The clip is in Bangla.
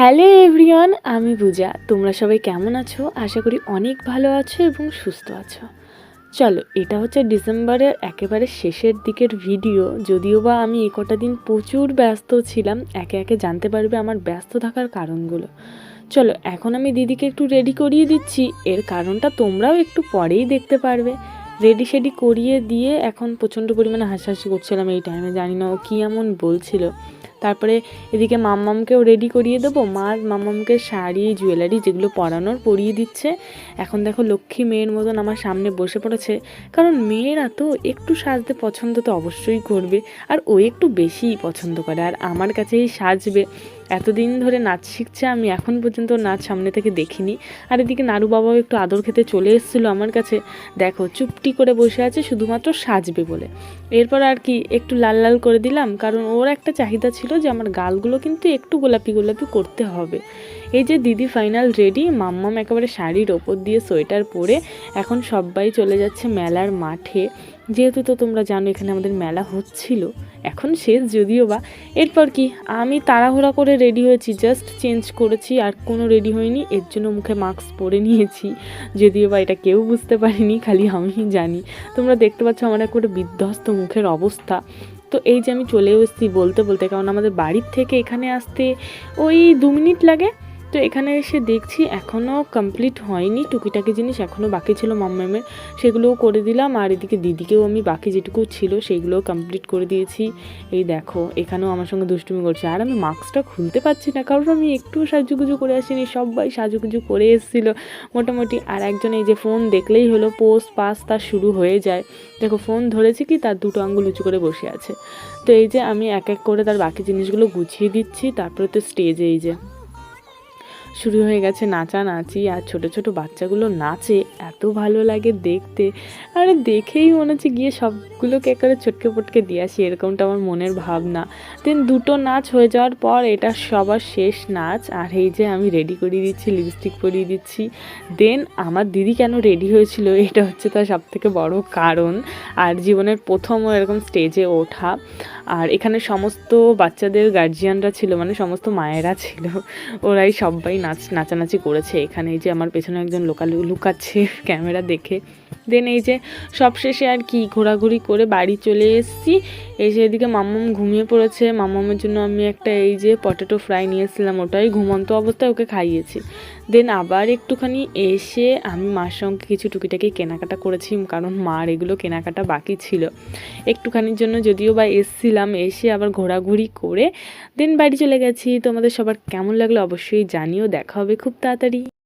হ্যালো এভরিওয়ান, আমি পূজা তোমরা সবাই কেমন আছো? আশা করি অনেক ভালো আছো এবং সুস্থ আছো। চলো, এটা হচ্ছে ডিসেম্বরের একেবারে শেষের দিকের ভিডিও। যদিও বা আমি এ কটা দিন প্রচুর ব্যস্ত ছিলাম, একে একে জানতে পারবে আমার ব্যস্ত থাকার কারণগুলো। চলো, এখন আমি দিদিকে একটু রেডি করিয়ে দিচ্ছি। এর কারণটা তোমরাও একটু পরেই দেখতে পারবে। রেডি শেডি করিয়ে দিয়ে এখন প্রচণ্ড পরিমাণে হাসাহাসি করছিলাম এই টাইমে জানি না ও কী এমন বলছিল। তারপরে এদিকে মাম্মামকেও রেডি করিয়ে দেবো। মার মাম্মামকে শাড়ি জুয়েলারি যেগুলো পরানোর পরিয়ে দিচ্ছে। এখন দেখো লক্ষ্মী মেয়ের মতন আমার সামনে বসে পড়েছে। কারণ মেয়েরা তো একটু সাজতে পছন্দ তো অবশ্যই করবে। আর ও একটু বেশিই পছন্দ করে। আর আমার কাছেই সাজবে। এতদিন ধরে নাচ শিখছে, আমি এখন পর্যন্ত নাচ সামনে থেকে দেখিনি। আর এদিকে নারু বাবাও একটু আদর খেতে চলে এসেছিল আমার কাছে। দেখো, চুপটি করে বসে আছে, শুধুমাত্র সাজবে বলে। এরপর আর কি, একটু লাল লাল করে দিলাম, কারণ ওর একটা চাহিদা ছিল যে আমার গালগুলো কিন্তু একটু গোলাপি গোলাপি করতে হবে। এই যে দিদি ফাইনাল রেডি মাম্মাম একেবারে শাড়ির ওপর দিয়ে সোয়েটার পরে এখন সবাই চলে যাচ্ছে মেলার মাঠে। যেহেতু তো তোমরা জানো এখানে আমাদের মেলা হচ্ছিল, এখন শেষ যদিও বা। এরপর কি, আমি তাড়াহুড়া করে রেডি হয়েছি জাস্ট চেঞ্জ করেছি, আর কোনো রেডি হয়নি, এর জন্য মুখে মাস্ক পরে নিয়েছি। যদিও বা এটা কেউ বুঝতে পারিনি, খালি আমি জানি। তোমরা দেখতে পাচ্ছ আমার একটা বিধ্বস্ত মুখের অবস্থা। তো এই যে আমি চলে এসেছি বলতে বলতে, কারণ আমাদের বাড়ির থেকে এখানে আসতে ওই দু মিনিট লাগে। তো এখানে এসে দেখছি এখনও কমপ্লিট হয়নি। টুকিটাকি জিনিস এখনও বাকি ছিল মাম্মামের সেগুলোও করে দিলাম। আর এদিকে দিদিকেও আমি বাকি যেটুকু ছিল সেইগুলোও কমপ্লিট করে দিয়েছি। এই দেখো, এখানেও আমার সঙ্গে দুষ্টুমি করছে। আর আমি মাস্কটা খুলতে পারছি না। কারণ আমি একটু সাজুগুজু করে আসিনি। সবাই সাজুগুজু করে এসেছিল মোটামুটি। আর একজন এই যে ফোন দেখলেই হলো পোস্ট পাস তার শুরু হয়ে যায়। দেখো ফোন ধরেছে কি, তার দুটো আঙ্গুল উঁচু করে বসে আছে। তো এই যে আমি এক এক করে তার বাকি জিনিসগুলো গুছিয়ে দিচ্ছি। তারপরে তো স্টেজে এই যে। শুরু হয়ে গেছে নাচানাচি, আর ছোট ছোট বাচ্চাগুলো নাচে, এত ভালো লাগে দেখতে। আরে দেখেই মনে হচ্ছে গিয়ে সবগুলোকে একেবারে চটকে পটকে দিয়ে আসি, এরকমটা আমার মনের ভাবনা। দেন দুটো নাচ হয়ে যাওয়ার পর এটা সবার শেষ নাচ, আর এই যে আমি রেডি করিয়ে দিচ্ছি লিপস্টিক পরিয়ে দিচ্ছি। দেন আমার দিদি কেন রেডি হয়েছিল, এটা হচ্ছে তার সবথেকে বড় কারণ। আর জীবনের প্রথম এরকম স্টেজে ওঠা। আর এখানে সমস্ত বাচ্চাদের গার্জিয়ানরা ছিল মানে সমস্ত মায়েরা ছিল, ওরাই সবাই নাচ নাচানাচি করেছে। এখানে এই যে আমার পেছনে একজন লোকাল লুকাচ্ছে ক্যামেরা দেখে। দেন এই যে সবশেষে আর কি ঘোরাঘুরি করে বাড়ি চলে এসেছি। এসে এদিকে মাম্মাম ঘুমিয়ে পড়েছে। মাম্মামের জন্য আমি একটা এই যে পটেটো ফ্রাই নিয়েছিলাম, ওটাই ঘুমন্ত অবস্থায় ওকে খাইয়েছি। দেন আবার একটুখানি এসে আমি মার সঙ্গে কিছু টুকিটাকি কেনাকাটা করেছি, কারণ মার এগুলো কেনাকাটা বাকি ছিল। একটুখানির জন্য যদিও বা এসছিলাম, এসে আবার ঘোরাঘুরি করে দেন বাড়ি চলে গেছি। তোমাদের সবার কেমন লাগল অবশ্যই জানিও। দেখা হবে খুব তাড়াতাড়ি।